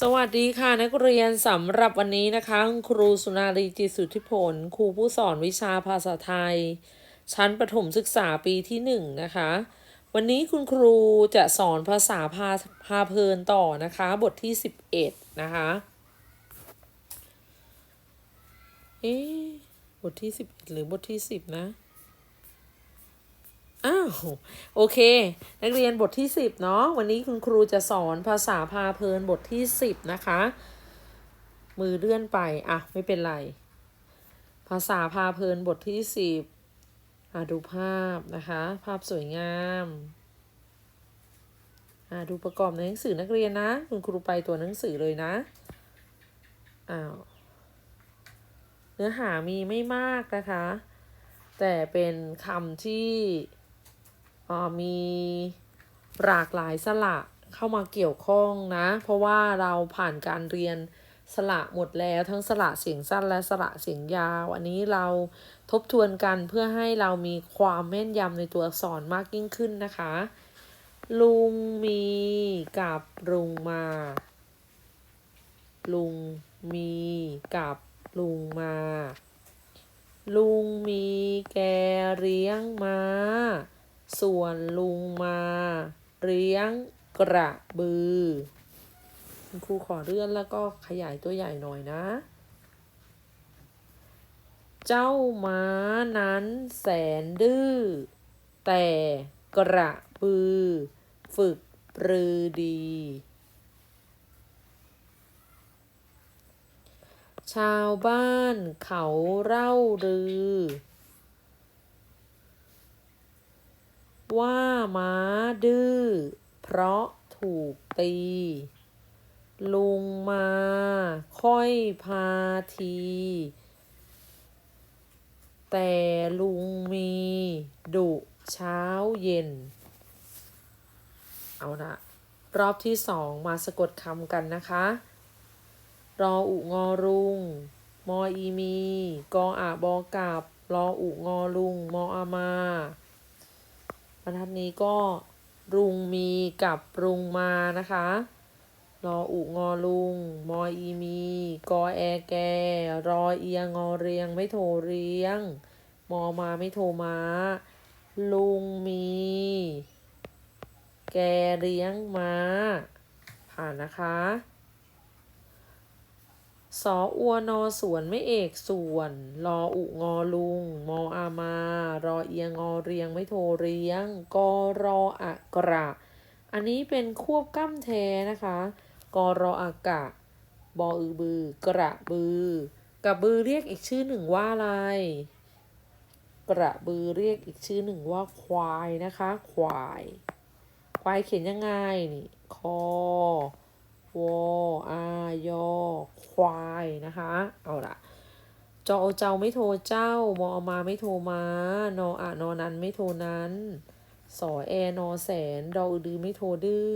สวัสดีค่ะนักเรียนสำหรับวันนี้นะคะคุณครูสุนารีจิตสุทธิผล ครูผู้สอนวิชาภาษาไทย ชั้นประถมศึกษาปีที่หนึ่งนะคะ วันนี้คุณครูจะสอนภาษาพาพาเพลินต่อนะคะ บทที่สิบเอ็ดนะคะเอ๊บทที่สิบเอ็ดหรือบทที่สิบนะ อ้าวโอเค นักเรียนบทที่ 10 เนาะวันนี้คุณครูจะสอนภาษาพาเพลินบทที่ 10 นะคะ มือเลื่อนไป อะ ไม่เป็นไร ภาษาพาเพลินบทที่ 10อะดูภาพนะคะ ภาพสวยงามอะดูประกอบในหนังสือนักเรียนนะ คุณครูไปตัวหนังสือเลยนะอ้าวเนื้อหามีไม่มากนะคะ แต่เป็นคำที่ มีหลากหลายสระเข้ามาเกี่ยวข้องนะ เพราะว่าเราผ่านการเรียนสระหมดแล้วทั้งสระเสียงสั้นและสระเสียงยาว อันนี้เราทบทวนกันเพื่อให้เรามีความแม่นยำในตัวอักษรมากยิ่งขึ้นนะคะ ลุงมีกับลุงมา ลุงมีกับลุงมา ลุงมีแกเลี้ยงม้า ส่วนลุงมาเลี้ยงกระบือ คุณครูขอเลื่อนแล้วก็ขยายตัวใหญ่หน่อยนะ เจ้าม้านั้นแสนดื้อ แต่กระบือ ฝึกปรือดี ชาวบ้านเขาเล่าลือ ว่าม้าดื้อ เพราะถูกตี ลุงมาค่อยพาที แต่ลุงมีดุเช้าเย็น เอาละรอบที่สองมาสะกดคำกันนะคะ รออุงอรุง มออีมี กออาบอกาบรออุงอลุง มออามา บรรทัดนี้ก็รุงมีกับรุงมานะคะรออุงอลุง มออีมี กอแอแก รอเอียงอเรียงไม่โทรเรียง มอมาไม่โทรมา ลุงมี แกเลี้ยงมา ผ่านนะคะ สออัวนอสวนไม่เอกส่วน รออุงอลุง มออามา รอเอียงอเรียงไม่โทเรียงกอรออะกระ อันนี้เป็นควบกล้ำแท้นะคะกอรออากะ บออือบือกระบือ กระบือเรียกอีกชื่อหนึ่งว่าอะไร กระบือเรียกอีกชื่อหนึ่งว่าควายนะคะ ควาย ควายเขียนยังไงนี่คอ วออายอควายนะคะ เอาละจอเจ้าไม่โทรเจ้ามอมาไม่โทรมานออะนอนั้นไม่โทรนั้น สอแอนอแสนดออือดือไม่โทรดื้อ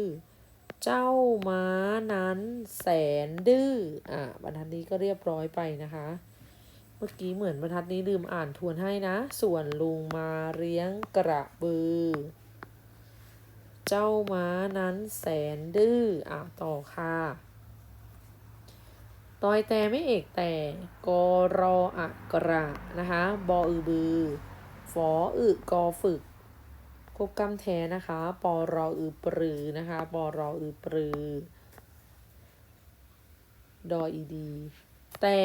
เจ้าม้านั้นแสนดื้ออะบรรทัดนี้ก็เรียบร้อยไปนะคะ เมื่อกี้เหมือนบรรทัดนี้ลืมอ่านทวนให้นะ ส่วนลุงมาเลี้ยงกระบือ เจ้าม้านั้นแสนดื้ออะต่อค่ะตอยแต่ไม่เอกแต่กอรออะกระนะคะบออือบือฟออึกอฝึกควบกำแท้นะคะปอรออือปรือนะคะปอรออือปรือดออีดีแต่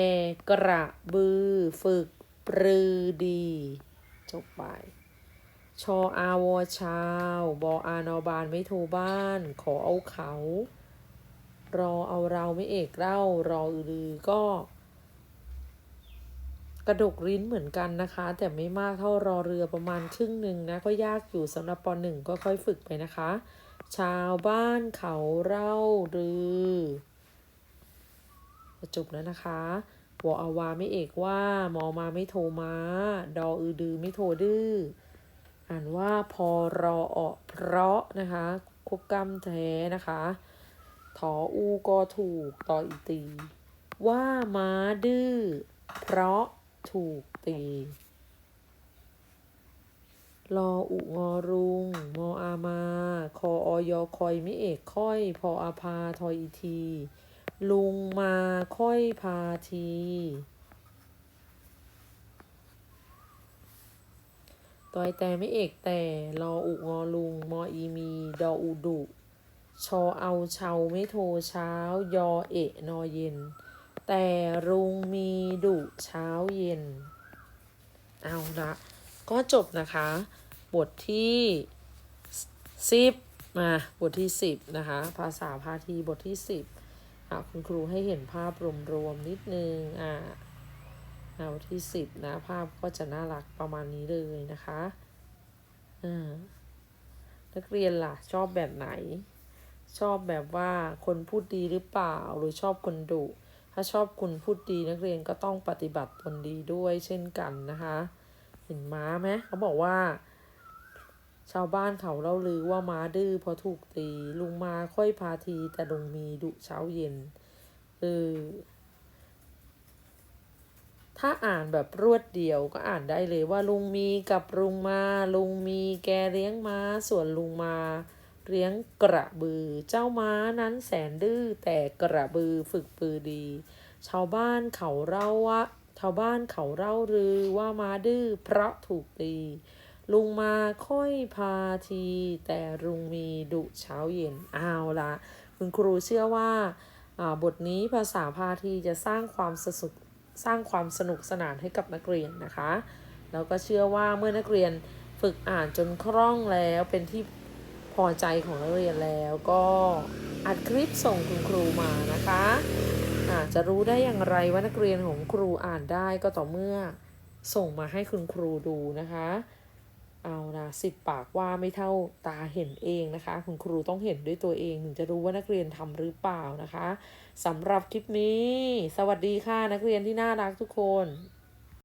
กระบือฝึกปรือดี จบไป ชออาวอชาว บออานอบานไม่โทรบ้าน ขอเอาเขา รอเอาเราไม่เอกเล่ารออือือก็ กระดกลิ้นเหมือนกันนะคะ แต่ไม่มากเท่ารอเรือประมาณครึ่งหนึ่งนะ ก็ยากอยู่สำหรับปหนึ่งก็ค่อยฝึกไปนะคะ ชาวบ้านเขาเล่ารือ จบแล้วนะคะวออาวาไม่เอกว่ามอมาไม่โทรมา ดออือดือไม่โทรดื้อ อ่านว่าพอรออเพราะนะคะควบกำแท้นะคะถออูก็ถูกต่ออีตี ว่าม้าดื้อเพราะถูกตีรออุงอรุง มออามา คออยอคอยไม่เอกค่อย พออาพาทอยอีที ลุงมาค่อยพาที ตอยแต่ไม่เอกแต่รออุงอลุง มออีมี ดออุดุชอเอาเชาไม่โทเช้า ยอเอะนอเย็น แต่รุงมีดุเช้าเย็น เอาละก็จบนะคะ บทที่สิบมาบทที่สิบนะคะ ภาษาพาทีบทที่สิบอะคุณครูให้เห็นภาพรวมๆนิดนึงอะ อะบทที่สิบนะภาพก็จะน่ารักประมาณนี้เลยนะคะอ่านักเรียนล่ะชอบแบบไหน ชอบแบบว่าคนพูดดีหรือเปล่าหรือชอบคนดุถ้าชอบคนพูดดีนักเรียนก็ต้องปฏิบัติตนดีด้วยเช่นกันนะคะ เห็นม้าไหมเขาบอกว่า ชาวบ้านเขาเล่าลือว่าม้าดื้อเพราะถูกตี ลุงมาค่อยพาทีแต่ลุงมีดุเช้าเย็นเออ ถ้าอ่านแบบรวดเดียวก็อ่านได้เลยว่าลุงมีกับลุงมา ลุงมีแกเลี้ยงม้า ส่วนลุงมาเลี้ยงกระบือ เจ้าม้านั้นแสนดื้อแต่กระบือฝึกปือดี ชาวบ้านเขาเล่าว่าชาวบ้านเขาเล่าลือว่าม้าดื้อเพราะถูกตี ลุงมาค่อยพาที แต่ลุงมีดุเช้าเย็นเอาละคุณครูเชื่อว่าอ่าบทนี้ภาษาพาทีจะสร้างความสนุก สร้างความสนุกสนานให้กับนักเรียนนะคะแล้วก็เชื่อว่าเมื่อนักเรียนฝึกอ่านจนคล่องแล้วเป็นที่พอใจของนักเรียนแล้วก็อัดคลิปส่งคุณครูมานะคะอาจจะรู้ได้อย่างไรว่านักเรียนของครูอ่านได้ก็ต่อเมื่อส่งมาให้คุณครูดูนะคะ เอานะสิบปากว่าไม่เท่าตาเห็นเองนะคะ คุณครูต้องเห็นด้วยตัวเองถึงจะรู้ว่านักเรียนทำหรือเปล่านะคะสำหรับคลิปนี้ สวัสดีค่ะนักเรียนที่น่ารักทุกคน